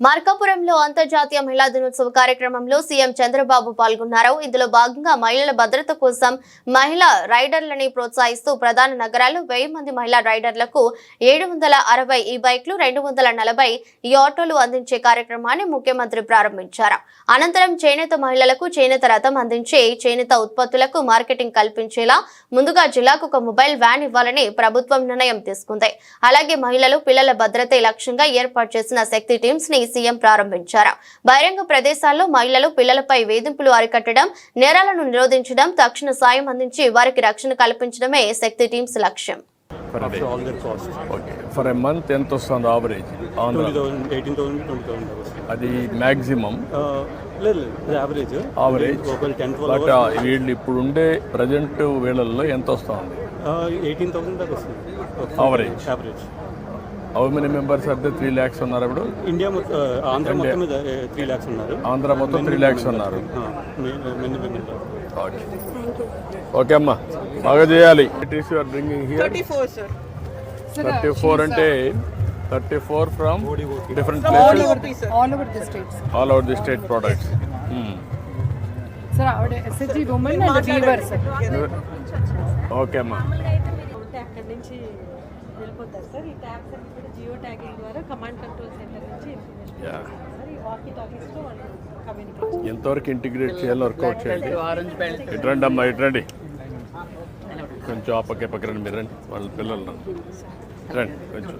మార్కాపురంలో అంతర్జాతీయ మహిళా దినోత్సవ కార్యక్రమంలో సీఎం చంద్రబాబు పాల్గొన్నారు. ఇందులో భాగంగా మహిళల భద్రత కోసం మహిళా రైడర్లని ప్రోత్సహిస్తూ ప్రధాన నగరాలు వెయ్యి మంది మహిళా రైడర్లకు ఏడు వందల అరవై ఈ బైక్లు రెండు వందల నలభై ఈ ఆటోలు అందించే కార్యక్రమాన్ని ముఖ్యమంత్రి ప్రారంభించారు. అనంతరం చేనేత మహిళలకు చేనేత రథం అందించి చేనేత ఉత్పత్తులకు మార్కెటింగ్ కల్పించేలా ముందుగా జిల్లాకు ఒక మొబైల్ వ్యాన్ ఇవ్వాలని ప్రభుత్వం నిర్ణయం తీసుకుంది. అలాగే మహిళలు పిల్లల భద్రతే లక్ష్యంగా ఏర్పాటు చేసిన శక్తి టీమ్స్ని సీఎం ప్రారంభించారు. బహిరంగ ప్రదేశాల్లో మహిళలు పిల్లలపై వేధింపులు అరికట్టడం నేరాలను నిరోధించడం తక్షణ సాయం అందించి వారికి రక్షణ కల్పించడమే శక్తి టీమ్స్ లక్ష్యం. ఫర్ ఎ మంత్ ఎంత వస్తుంది ఆవరేజ్ ఆంధ్ర 20,000, 18,000, 20,000 hours. అది మ్యాక్సిమం యావరేజ్ టెన్ బట్ వీళ్ళు ఇప్పుడు ఉండే ప్రజెంట్ వేళల్లో ఎంత వస్తుంది? ఎయిటీన్ థౌసండ్ దాకా వస్తుంది. Average. Average how many members అయితే త్రీ ల్యాక్స్ ఉన్నారు ఇప్పుడు. ఇండియా మొత్తం ఆంధ్ర మొత్తం మీద త్రీ ల్యాక్స్ ఉన్నారు. ఆంధ్ర మొత్తం త్రీ ల్యాక్స్ ఉన్నారు. ఓకే అమ్మా. బాగా చేయాలి. It is your bringing here 34 sir. Thirty four అంటే thirty four from different places. All over the state products. Okay అమ్మా. అక్కడి నుంచి వెళ్ళిపోతారు సార్. ఈ ట్యాబ్స్ అన్ని కూడా జియో ట్యాగింగ్ ద్వారా కమాండ్ కంట్రోల్ సెంటర్ నుంచి ఇన్ఫర్మేషన్ ఎంతవరకు ఇంటిగ్రేట్ చేయాలో వర్కౌట్ చేయండి. ఇట్రండి అమ్మా ఇట్రండి. కొంచెం ఆ పక్క పక్క రండి మీరు రండి. వాళ్ళ పిల్లలు. రండి కొంచెం.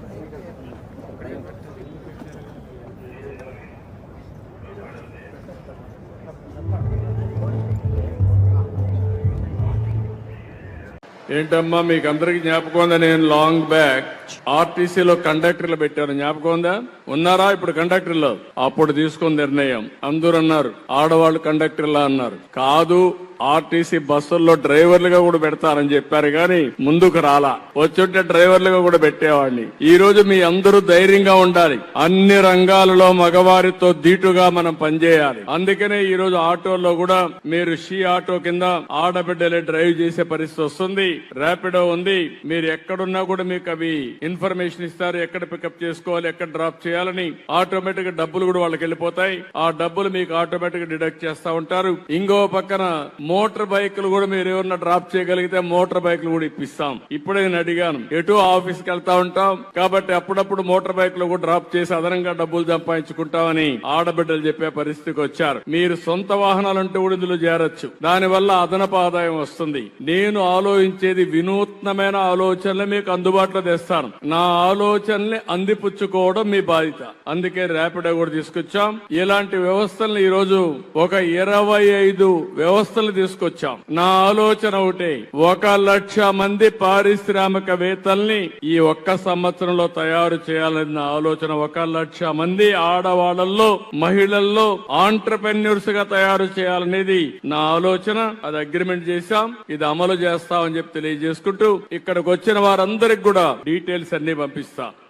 ఏంటమ్మా మీకు అందరికి జ్ఞాపకం ఉందా? నేను లాంగ్ బ్యాక్ ఆర్టీసీలో కండక్టర్లు పెట్టారు. జ్ఞాపకం ఉందా? ఉన్నారా ఇప్పుడు కండక్టర్లు? అప్పుడు తీసుకున్న నిర్ణయం. అందరూ అన్నారు ఆడవాళ్ళు కండక్టర్లా అన్నారు. కాదు ఆర్టీసీ బస్సుల్లో డ్రైవర్లుగా కూడా పెడతారని చెప్పారు కానీ ముందుకు రాలా. వచ్చుంటే డ్రైవర్లుగా కూడా పెట్టేవాడిని. ఈ రోజు మీ అందరూ ధైర్యంగా ఉండాలి. అన్ని రంగాలలో మగవారితో ధీటుగా మనం పనిచేయాలి. అందుకనే ఈ రోజు ఆటోల్లో కూడా మీరు షీ ఆటో కింద ఆడబిడ్డలే డ్రైవ్ చేసే పరిస్థితి వస్తుంది ర్యాపిడో ఉంది. మీరు ఎక్కడున్నా కూడా మీకు అవి ఇన్ఫర్మేషన్ ఇస్తారు ఎక్కడ పికప్ చేసుకోవాలి ఎక్కడ డ్రాప్ చేయాలని ఆటోమేటిక్గా డబ్బులు కూడా వాళ్ళకి వెళ్ళిపోతాయి. ఆ డబ్బులు మీకు ఆటోమేటిక్ డిడక్ట్ చేస్తా ఉంటారు. ఇంకో పక్కన మోటార్ బైకులు కూడా మీరు ఏమన్నా డ్రాప్ చేయగలిగితే మోటార్ బైకులు కూడా ఇప్పిస్తాం. ఇప్పుడే నేను అడిగాను ఎటు ఆఫీస్కి వెళ్తా ఉంటాం? కాబట్టి అప్పుడప్పుడు మోటార్ బైకులు కూడా డ్రాప్ చేసి అదనంగా డబ్బులు సంపాదించుకుంటామని ఆడబిడ్డలు చెప్పే పరిస్థితికి వచ్చారు. మీరు సొంత వాహనాలంటూ కూడా ఇందులో చేరొచ్చు. దాని వల్ల అదనపు ఆదాయం వస్తుంది. నేను ఆలోచించేది వినూత్నమైన ఆలోచనలు మీకు అందుబాటులో తెస్తాను. నా ఆలోచనల్ని అందిపుచ్చుకోవడం మీ బాధ్యత. అందుకే ర్యాపిడో కూడా తీసుకొచ్చాం. ఇలాంటి వ్యవస్థలను ఈ రోజు ఒక ఇరవై ఐదు వ్యవస్థలు తీసుకొచ్చాం. నా ఆలోచన ఒకటే. ఒక లక్ష మంది పారిశ్రామికవేత్తల్ని ఈ ఒక్క సంవత్సరంలో తయారు చేయాలన్న నా ఆలోచన. ఒక లక్ష మంది ఆడవాళ్ళలో మహిళల్లో ఆంటర్ప్రెన్యూర్స్గా తయారు చేయాలనేది నా ఆలోచన. అది అగ్రిమెంట్ చేశాం. ఇది అమలు చేస్తామని చెప్పి తెలియజేసుకుంటూ ఇక్కడికి వచ్చిన వారందరికి కూడా డీటెయిల్స్ అన్ని పంపిస్తా.